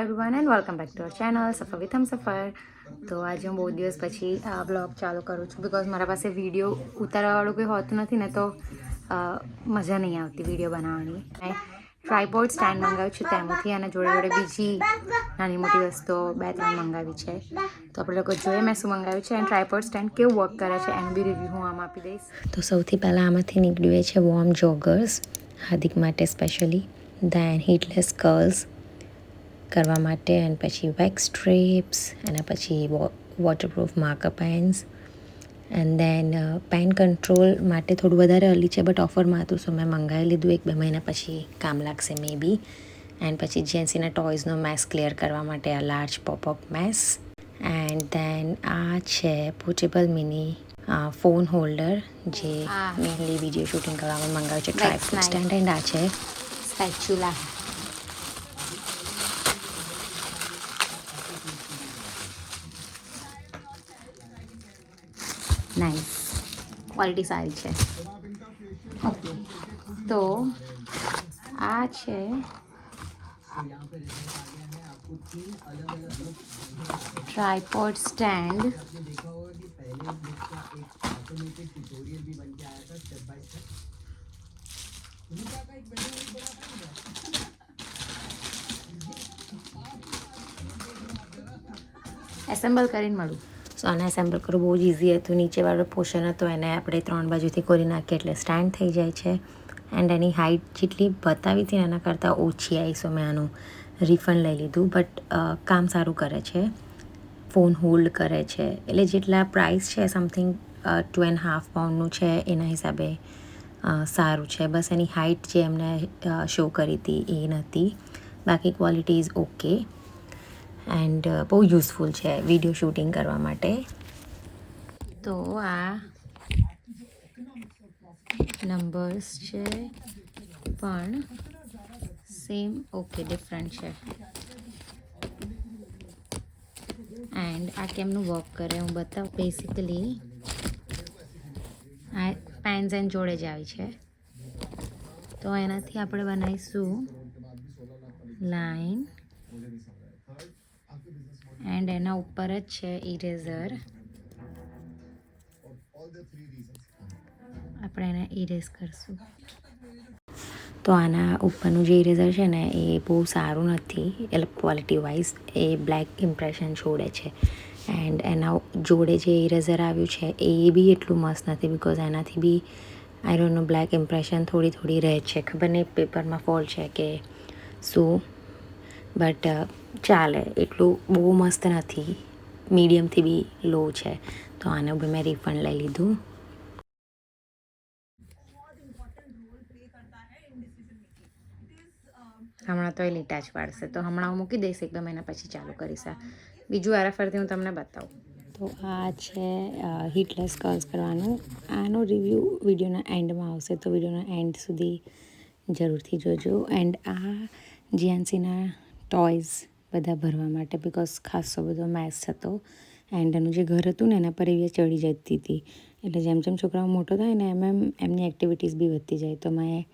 Everyone and welcome back to our channel Safar વિથમ સફર તો આજે હું બહુ દિવસ પછી આ બ્લોગ ચાલુ કરું છું બિકોઝ મારા પાસે વીડિયો ઉતારવાવાળું કોઈ હોતું નથી ને તો મજા નહીં આવતી વીડિયો બનાવવાની. મેં ટ્રાયપોડ સ્ટેન્ડ મંગાવ્યું છે તેમાંથી અને જોડે જોડે બીજી નાની મોટી વસ્તુઓ બે ત્રણ મંગાવી છે. તો આપણે લોકો જોઈએ મેં શું મંગાવ્યું છે અને ટ્રાયપોડ સ્ટેન્ડ કેવું વર્ક કરે છે એનું બી રિવ્યૂ હું આમ આપી દઈશ. તો સૌથી પહેલાં આમાંથી નીકળ્યું છે વોર્મ જોગર્સ હાર્દિક માટે સ્પેશિયલી દેન હીટલેસ કર્લ્સ કરવા માટે એન્ડ પછી વેક્સ સ્ટ્રીપ્સ એના પછી waterproof marker pens and then pen control માટે થોડું વધારે અર્લી છે બટ ઓફરમાં હતું સો મેં મંગાવી લીધું એક બે મહિના પછી કામ લાગશે મે બી એન્ડ પછી જેન્સીના ટોયઝનો મેસ ક્લિયર કરવા માટે આ large popup mess and then આ છે પોર્ટેબલ મિની ફોન હોલ્ડર જે મેનલી વીડિયો શૂટિંગ કરવામાં મંગાવ્યું છે Wax સ્ટેન્ડ એન્ડ આ છે. સ્પેચ્યુલા નાઇસ ક્વોલિટી સારી છે. ઓકે તો આ છે ટ્રાયપોડ સ્ટેન્ડ એસેમ્બલ કરીને મળું. સો આને એસેમ્બલ કરવું બહુ જ ઇઝી હતું. નીચેવાળો પોર્શન હતો. એને આપણે ત્રણ બાજુથી કોરી નાખીએ એટલે સ્ટેન્ડ થઈ જાય છે. એન્ડ એની હાઇટ જેટલી બતાવી હતી એના કરતાં ઓછી આવી. સો મેં આનું રિફંડ લઈ લીધું. બટ કામ સારું કરે છે. ફોન હોલ્ડ કરે છે. એટલે જેટલા પ્રાઇસ છે સમથિંગ ટુ એન્ડ હાફ પાઉન્ડનું છે, એના હિસાબે સારું છે. બસ એની હાઇટ જે એમને શો કરી હતી એ નથી બાકી ક્વોલિટી ઇઝ ઓકે એન્ડ બહુ યુઝફુલ છે વીડિયો શૂટિંગ કરવા માટે. તો આ નંબર્સ છે, પણ સેમ ઓકે, ડિફરન્ટ છે. એન્ડ આ કેમનું વર્ક કરે હું બતાવું. બેસિકલી આ પેન્સ એન્ડ જોડે જ આવી છે. તો એનાથી આપણે બનાવીશું લાઈન એન્ડ એના ઉપર જ છે ઇરેઝર આપણે એને ઇરેઝ કરશું. તો આના ઉપરનું જે ઇરેઝર છે ને, એ બહુ સારું નથી. એટલે ક્વોલિટી વાઇઝ એ બ્લેક ઇમ્પ્રેશન છોડે છે. એન્ડ એના જોડે જે ઇરેઝર આવ્યું છે, એ બી એટલું મસ્ત નથી બિકોઝ એનાથી be I don't know black impression થોડી થોડી રહે છે. ખબર નહીં પેપરમાં ફોલ છે કે શું. બટ ચાલે એટલું બહુ મસ્ત નથી. મીડિયમથી બી લો છે. તો આને બી મેં રિફંડ લઈ લીધું. હમણાં તો એ લીટા જ પાડશે. તો હમણાં હું મૂકી દઈશ એક બે મહિના પછી ચાલુ કરીશ. બીજું બીજું ફરતી હું તમને બતાવું. તો આ છે હીટલેસ કર્લ્સ કરવાનું. આનો રિવ્યૂ વિડીયોના એન્ડમાં આવશે. તો વિડીયોના એન્ડ સુધી જરૂરથી જોજો. એન્ડ આ જીએનસીના ટોયઝ બધા ભરવા માટે બિકોઝ ખાસો બધો મેસ હતો. એન્ડ એનું જે ઘર હતું ને, એના પર એવી ચડી જતી હતી. એટલે જેમ જેમ છોકરાઓ મોટો થાય ને, એમ એમ એમની એક્ટિવિટીઝ બી વધતી જાય. તો મેં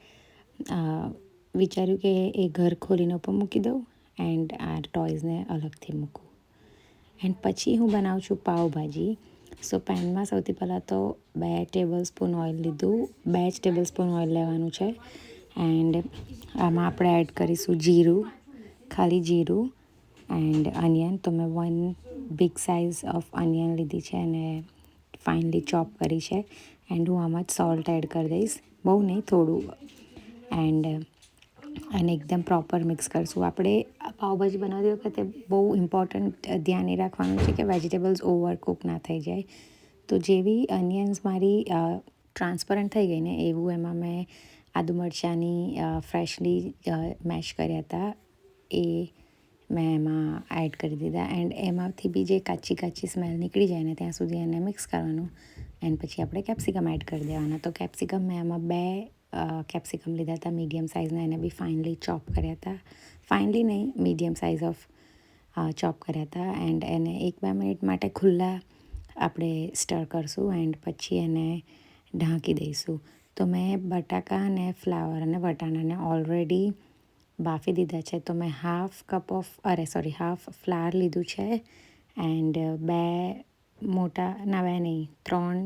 વિચાર્યું કે એ ઘર ખોલીને ઉપર મૂકી દઉં એન્ડ આ ટોયઝને અલગથી મૂકું. એન્ડ પછી હું બનાવું છું પાવભાજી સો પેનમાં સૌથી પહેલાં તો બે ટેબલ સ્પૂન ઓઇલ લીધું. બે જ ટેબલ સ્પૂન ઓઇલ લેવાનું છે. એન્ડ આમાં આપણે એડ કરીશું જીરું, ખાલી જીરું. એન્ડ અનિયન તો મેં one big size of onion લીધી છે અને ફાઇનલી ચોપ કરી છે. એન્ડ હું આમાં જ સોલ્ટ એડ કરી દઈશ. બહુ નહીં, થોડું. એન્ડ અને એકદમ પ્રોપર મિક્સ કરશું. આપણે પાઉભાજી બનાવતી વખતે બહુ ઇમ્પોર્ટન્ટ ધ્યાન એ રાખવાનું છે કે વેજીટેબલ્સ ઓવર કુક ના થઈ જાય. તો જેવી અનિયન્સ મારી ટ્રાન્સપરન્ટ થઈ ગઈ ને, એવું એમાં મેં આદુ મરચાંની ફ્રેશલી મેશ કર્યા હતા. એ મેં એમાં એડ કરી દીધા. એન્ડ એમાંથી બી જે કાચી કાચી સ્મેલ નીકળી જાય ને ત્યાં સુધી એને મિક્સ કરવાનું. એન્ડ પછી આપણે કેપ્સિકમ એડ કરી દેવાના. તો કેપ્સિકમ મેં આમાં બે કેપ્સિકમ લીધા હતા. મીડિયમ સાઇઝના એને બી ફાઇનલી ચોપ કર્યા હતા. ફાઇનલી નહીં મીડિયમ સાઇઝ ઓફ ચોપ કર્યા હતા. એન્ડ એને એક બે મિનિટ માટે ખુલ્લા આપણે સ્ટર કરશું એન્ડ પછી એને ઢાંકી દઈશું. તો મેં બટાકા અને ફ્લાવર અને વટાણાને ઓલરેડી બાફી દીધા છે. તો મેં હાફ કપ ઓફ, અરે સોરી, હાફ ફ્લાર લીધું છે. એન્ડ બે મોટા, ના બે નહીં, ત્રણ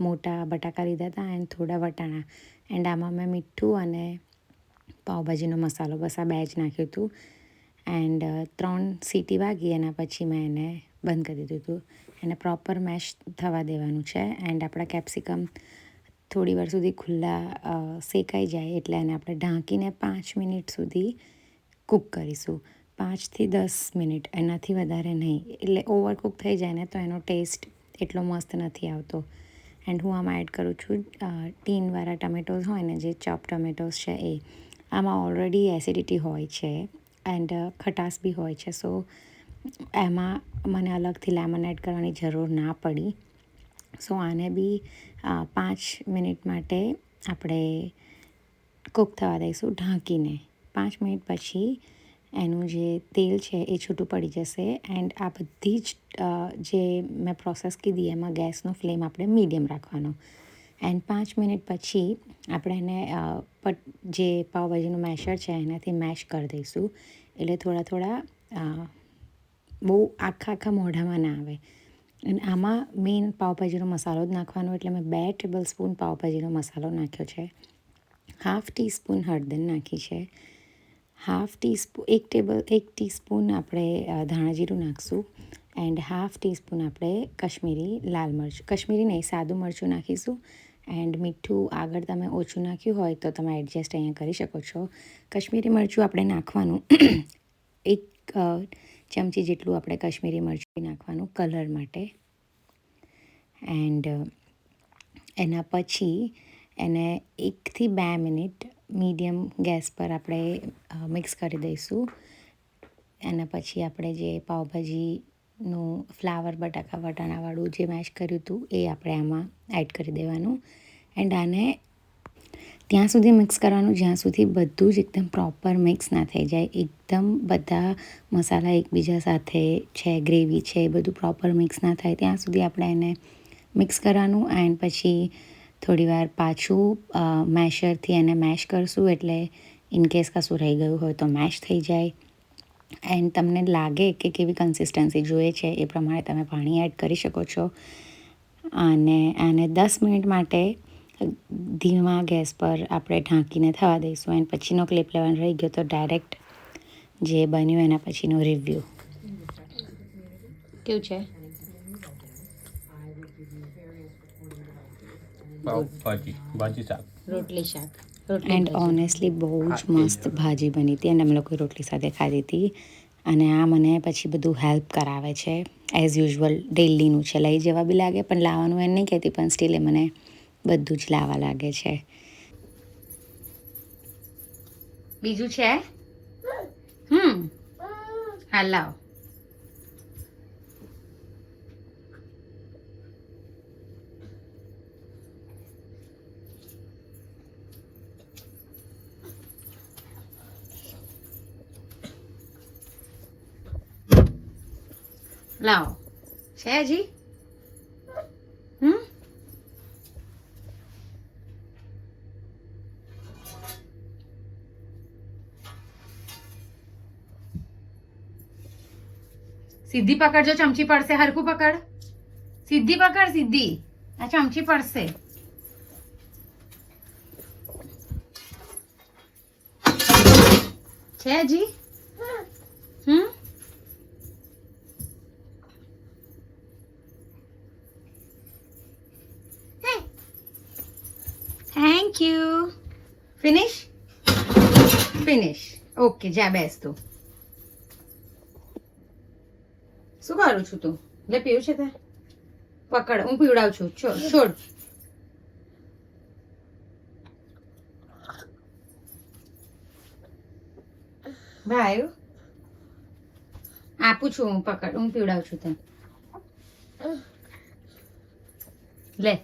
મોટા બટાકા લીધા હતા એન્ડ થોડા વટાણા. એન્ડ આમાં મેં મીઠું અને પાઉંભાજીનો મસાલો બસ આ બે જ નાખ્યું હતું. એન્ડ ત્રણ સીટી વાગી એના પછી મેં એને બંધ કરી દીધું હતું. એને પ્રોપર મેશ થવા દેવાનું છે. એન્ડ આપણા કેપ્સિકમ થોડી વાર સુધી ખુલ્લા શેકાઈ જાય એટલે એને આપણે ઢાંકીને પાંચ મિનિટ સુધી કૂક કરીશું. પાંચથી દસ મિનિટ, એનાથી વધારે નહીં. એટલે ઓવરકૂક થઈ જાય ને તો એનો ટેસ્ટ એટલો મસ્ત નથી આવતો. એન્ડ હું આમાં એડ કરું છું ટીનવાળા ટમેટોઝ હોય ને જે ચોપ ટમેટોઝ છે એ, આમાં ઓલરેડી એસિડિટી હોય છે એન્ડ ખટાશ બી હોય છે. સો એમાં મને અલગથી લેમન એડ કરવાની જરૂર ના પડી. સો આને બી પાંચ મિનિટ માટે આપણે કૂક થવા દઈશું ઢાંકીને. પાંચ મિનિટ પછી એનું જે તેલ છે એ છૂટું પડી જશે એન્ડ આ બધી જ જે મેં પ્રોસેસ કીધી એમાં ગેસનો ફ્લેમ આપણે મીડિયમ રાખવાનો. એન્ડ પાંચ મિનિટ પછી આપણે એને જે પાવભાજીનું મેશર છે એનાથી મેશ કરી દઈશું. એટલે થોડા થોડા બહુ આખા આખા મોઢામાં ના આવે. અને આમાં મેઇન પાવભાજીનો મસાલો જ નાખવાનો, એટલે મેં બે ટેબલ સ્પૂન પાવભાજીનો મસાલો નાખ્યો છે. હાફ ટીસ્પૂન હળદર નાખી છે. હાફ ટીસ્પૂન એક ટેબલ એક ટીસ્પૂન આપણે ધાણાજીરું નાખીશું એન્ડ હાફ ટીસ્પૂન આપણે કશ્મીરી લાલ મરચું, કશ્મીરી નહીં, સાદું મરચું નાખીશું એન્ડ મીઠું આગળ તમે ઓછું નાખ્યું હોય તો તમે એડજસ્ટ અહીંયા કરી શકો છો. કશ્મીરી મરચું આપણે નાખવાનું, એક ચમચી જેટલું આપણે કશ્મીરી મરચું નાખવાનું કલર માટે. એન્ડ એના પછી એને એકથી બે મિનિટ મીડિયમ ગેસ પર આપણે મિક્સ કરી દઈશું. એના પછી આપણે જે પાવભાજીનું ફ્લાવર, બટાકા, વટાણાવાળું જે મેશ કર્યું હતું એ આપણે આમાં એડ કરી દેવાનું. એન્ડ આને ત્યાં સુધી મિક્સ કરવાનું, જ્યાં સુધી બધું જ એકદમ પ્રોપર મિક્સ ના થઈ જાય. એકદમ બધા મસાલા એકબીજા સાથે છે ગ્રેવી છે, એ બધું પ્રોપર મિક્સ ના થાય. ત્યાં સુધી આપણે એને મિક્સ કરવાનું એન્ડ પછી થોડીવાર પાછું મેશરથી એને મેશ કરશું એટલે ઇનકેસ કશું રહી ગયું હોય તો મેશ થઈ જાય. એન્ડ તમને લાગે કે કેવી કન્સિસ્ટન્સી જોઈએ છે એ પ્રમાણે તમે પાણી એડ કરી શકો છો. અને આને દસ મિનિટ માટે ધીમા ગેસ પર આપણે ઢાંકીને થવા દઈશું. એન્ડ પછીનો ક્લિપ લેવાનો રહી ગયો તો ડાયરેક્ટ જે બન્યું એના પછીનો રિવ્યૂ કેવું છે? રોટલી શાક. એન્ડ ઓનેસ્ટલી બહુ જ મસ્ત ભાજી બની હતી અને અમે લોકોએ રોટલી સાથે ખાધી હતી. અને આ મને પછી બધું હેલ્પ કરાવે છે. એઝ યુઝ્યુઅલ ડેલીનું છે. લઈ જવા બી લાગે પણ લાવવાનું એમ નહીં કહેતી પણ સ્ટીલ એ મને બધું જ લાવવા લાગે છે. બીજું છે? હમ. હા લાવ. લાવો. છે હજી? હમ? સીધી પકડજો ચમચી પડશે હરખું પકડ સીધી પકડ સીધી આ ચમચી પડશે છે હજી હમ thank you finish finish okay જા બેસ તું શું કરું છું તું? લે, પીવું છે તે? પકડ, હું પીવડાવું છું. છોડ ભાઈ આપું છું, હું પકડ, હું પીવડાવું છું તને. લે,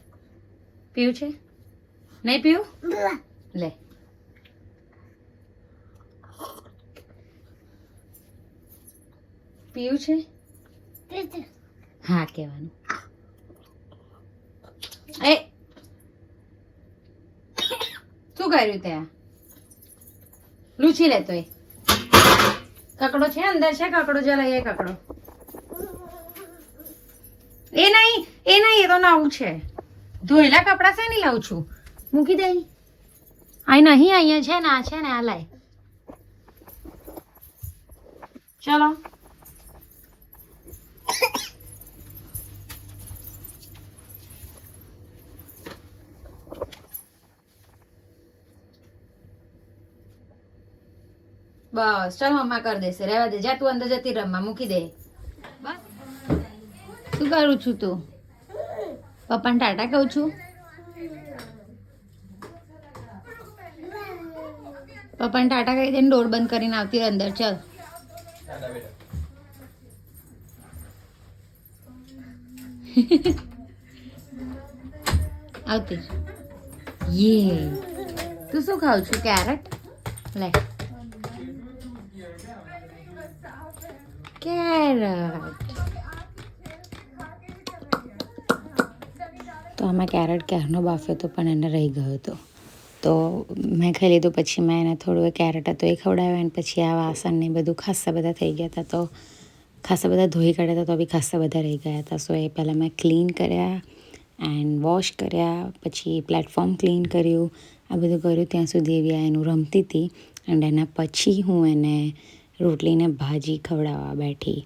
પીવું છે? નહીં પીવું? લે. પીવું છે? હા, કહેવાનું. એ! શું કર્યું ત્યાં લૂછી લેતો એ કકડો છે અંદર છે? કકડો જરા એ કકડો. એ નહીં એ નહીં, એ તો નવું છે. ધોયેલા કપડાં છે નહીં લાવું છું. મૂકી દઈ અહીં નહીં, અહીંયા છે ને, આ છે ને, આ લાય. ચલો. બસ ચાલ મમ્મા કરી દેશે. રહેવા દે. જા તું અંદર જતી રમવા મૂકી દે. બસ. શું કરું છું તું? પપ્પાને ટાટા કહું છું? પપ્પાને ટાટા કહી દે ડોર બંધ કરીને આવતી અંદર. ચાલ. આવતી યે. તું શું ખાવ છું? કેરેટ? લે. કેરેટ. તો આમાં કેરેટ ક્યારનો બાફ્યો હતો પણ એને રહી ગયો હતો. તો મેં ખાઈ લીધું, પછી મેં એને થોડું કેરેટ હતો એ ખવડાવ્યો અને પછી આ વાસણ ને બધું ખાસ્સા બધા થઈ ગયા હતા. તો ખાસ્સા બધા ધોઈ કાઢ્યા હતા, તો બી ખાસ્સા બધા રહી ગયા હતા. સો એ પહેલાં મેં ક્લીન કર્યા એન્ડ વોશ કર્યા, પછી પ્લેટફોર્મ ક્લીન કર્યું. આ બધું કર્યું, ત્યાં સુધી એવી આ એનું રમતી હતી. એન્ડ એના પછી હું એને રોટલીને ભાજી ખવડાવવા બેઠી.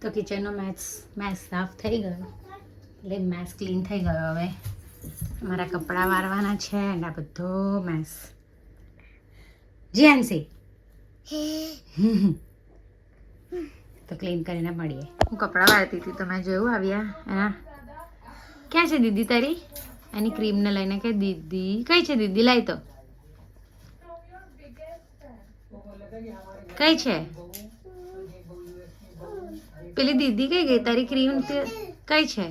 તો કિચનનો મેસ મેસ સાફ થઈ ગયો. એટલે મેસ ક્લીન થઈ ગયો હવે. મારા કપડાં વારવાના છે અને આ બધો મેસ જીએનસી તો ક્લીન કરીને મળીએ. હું કપડાં વાળતી હતી, તમે જોયું આવ્યા એના ક્યાં છે દીદી તારી? એની ક્રીમને લઈને કે દીદી કઈ છે દીદી? લાઈ તો. કઈ છે? પેલી દીદી કઈ ગઈ? તારી ક્રીમ કઈ છે?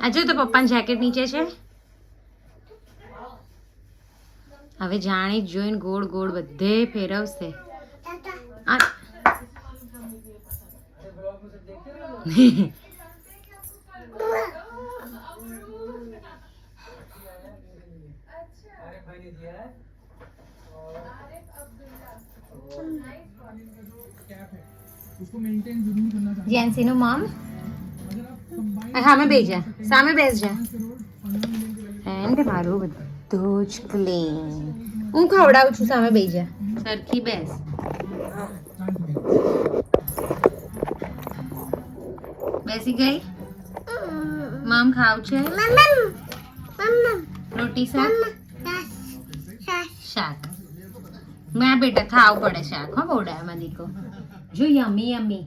આ જો તો પપ્પાની જેકેટ નીચે છે. હવે જાણી જોઈને ગોળ ગોળ બધે ફેરવશે. આ જેન્સીનું મમ સામે બેસ જા સામે બેસ જા એન્ડ મારું બધું જ ક્લીન હું ખવડાવું છું સામે બેસ જા સરખી બેસ બેસી ગઈ મામ ખાવ છે રોટી શાક શાક ના બેટા ખાવ પડે શાક હો બોડામાં દીકો. જો યમી યમી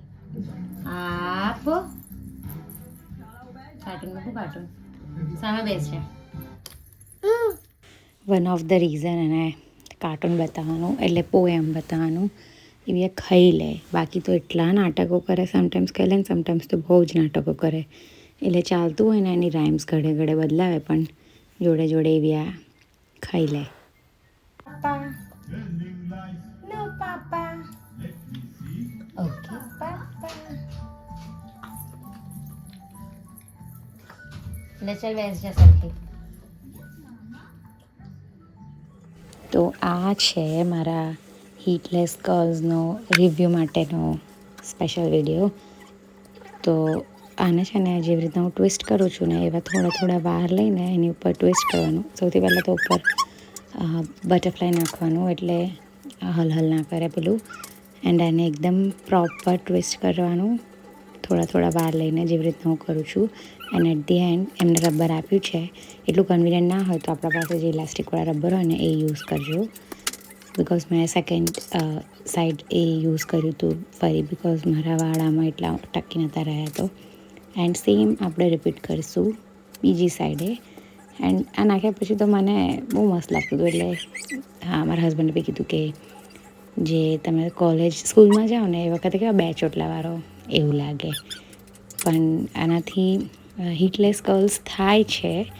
આપ. કાર્ટૂન મૂકું કાર્ટૂન સામે બેસ. છે વન ઓફ ધ રીઝન એને કાર્ટૂન બતાવવાનું એટલે પોએમ બતાવવાનું એવી એ ખાઈ લે. બાકી તો એટલા નાટકો કરે સમટાઈમ્સ ખાઈ લે ને સમટાઈમ્સ તો બહુ જ નાટકો કરે. એટલે ચાલતું હોય ને એની રાઇમ્સ ઘડે ઘડે બદલાવે પણ જોડે જોડે એવી આ ખાઈ લે. લચર બેસ જા તો આ છે મારા હીટલેસ કર્લ્સનો રિવ્યૂ માટેનો સ્પેશિયલ વીડિયો તો આને છે ને જેવી રીતના હું ટ્વિસ્ટ કરું છું ને એવા થોડા થોડા વાર લઈને એની ઉપર ટ્વિસ્ટ કરવાનું. સૌથી પહેલાં તો ઉપર બટરફ્લાય નાખવાનું એટલે હલહલ ના કરે પેલું. એન્ડ એને એકદમ પ્રોપર ટ્વિસ્ટ કરવાનું. થોડા થોડા વાર લઈને જેવી રીતના હું કરું છું. એન્ડ એટ ધી એન્ડ એમને રબર આપ્યું છે. એટલું કન્વિનિયન્ટ ના હોય તો આપણા પાસે જે ઇલાસ્ટિકવાળા રબર હોય ને એ યુઝ કરજો. બિકોઝ મેં સેકન્ડ સાઈડ એ યુઝ કર્યું હતું ફરી બિકોઝ મારા વાળામાં એટલા ટકી નહોતા રહ્યા તો. એન્ડ સેમ આપણે રિપીટ કરીશું બીજી સાઈડે એન્ડ આ નાખ્યા પછી તો મને બહુ મસ્ત લાગતું હતું એટલે, હા, મારા હસબન્ડે બી કીધું કે, જે તમે કોલેજ સ્કૂલમાં જાઓ ને એ વખતે કેવા બે ચોટલાવાળો એવું લાગે. પણ આનાથી હીટલેસ કર્લ્સ થાય છે.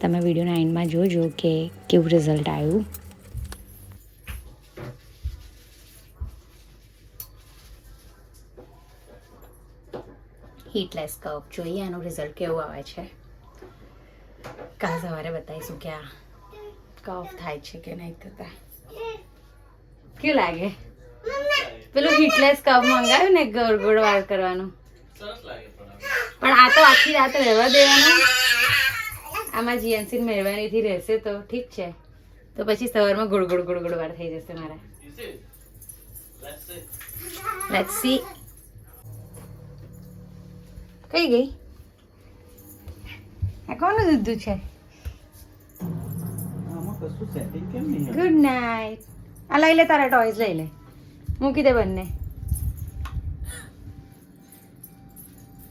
તમે વિડીયોના એન્ડમાં જોજો કે કેવું રિઝલ્ટ આવ્યું. હીટલેસ કપ જોઈએ આનું રિઝલ્ટ કેવું આવે છે. કાલ સવારે બતાવીશું કે આ કફ થાય છે કે નહીં થતા. કેવું લાગે? પેલું હિટલેસ કપ મંગાવ્યું ને ગોળ ગોળ વાળ કરવાનું. પણ આ. તો આખી રાત રહેવા દેવાનું. આમાં જીએનસી મહેરબાનીથી રહેશે તો ઠીક છે. તો પછી સવારમાં ગોળ ગોળ ગોળ ગોળ વાળ થઈ જશે મારા. લેટ્સ સી કઈ ગઈ? આ કોનું દૂધ છે? આમાં કશું સેટિંગ કેમ નહીં ગુડ નાઇટ આ લઈ લે તારા ટોયસ લઈ લે. મૂકી દે બંને.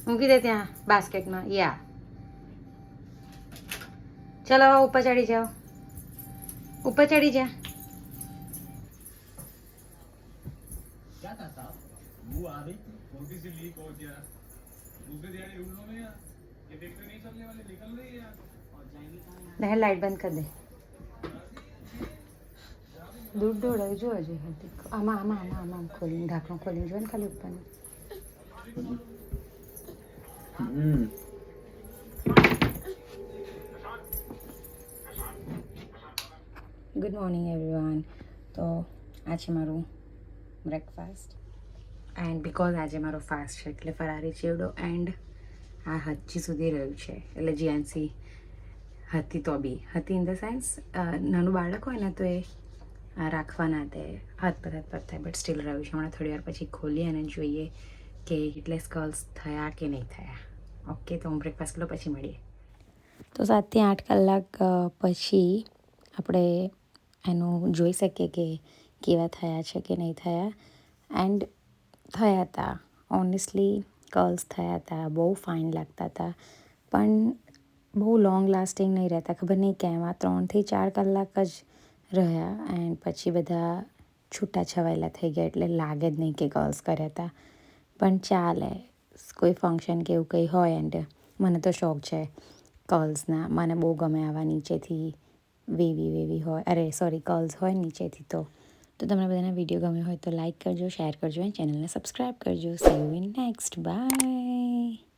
મૂકી દે ત્યાં બાસ્કેટમાં. યા. ચલો ઉપર ચડી જાઓ. ઉપર ચડી જા. લાઈટ બંધ કરી દે. દૂધ ઢોળાવી જોવા જોઈએ હતી. આમાં આમાં આમાં આમાં આમ ખોલીને ઢાંકણું ખોલીને જો ને ખાલી ઉપરનું. હમ. ગુડ મોર્નિંગ એવરીવન તો આ છે મારું બ્રેકફાસ્ટ એન્ડ બિકોઝ આજે મારો ફાસ્ટ છે એટલે ફરારી ચેવડો એન્ડ આ હજી સુધી રહ્યું છે. એટલે જીએનસી હતી તો બી. હતી ઇન ધ સેન્સ નાનું બાળક હોય ને તો એ આ તે હાથ પર હાથ પર થાય બટ સ્ટીલ રહ્યું છે. હમણાં થોડી વાર પછી ખોલીએ અને જોઈએ કે એટલે સ્કલ્સ થયા કે નહીં થયા. ઓકે તો હું બ્રેકફાસ્ટ લો પછી મળીએ. તો સાતથી આઠ કલાક પછી આપણે એનું જોઈ શકીએ કે કેવા થયા છે કે નહીં થયા. એન્ડ થયા હતા ઓનેસ્ટલી કર્લ્સ થયા હતા બહુ ફાઇન લાગતા હતા પણ બહુ લોંગ લાસ્ટિંગ નહીં રહેતા. ખબર નહીં, કેમ? આ ત્રણથી ચાર કલાક જ રહ્યા એન્ડ પછી બધા છૂટા છવાયેલા થઈ ગયા એટલે લાગે જ નહીં કે ગર્લ્સ કર્યા હતા. પણ ચાલે, કોઈ ફંક્શન કે એવું કંઈ હોય એન્ડ મને તો શોખ છે કર્લ્સના મને બહુ ગમે આવા નીચેથી વેવી વેવી હોય. અરે સોરી કર્લ્સ હોય નીચેથી તો. તો તમને બધાના વીડિયો ગમ્યો હોય તો લાઈક કરજો શેર કરજો અને ચેનલને સબસ્ક્રાઈબ કરજો. See you in next bye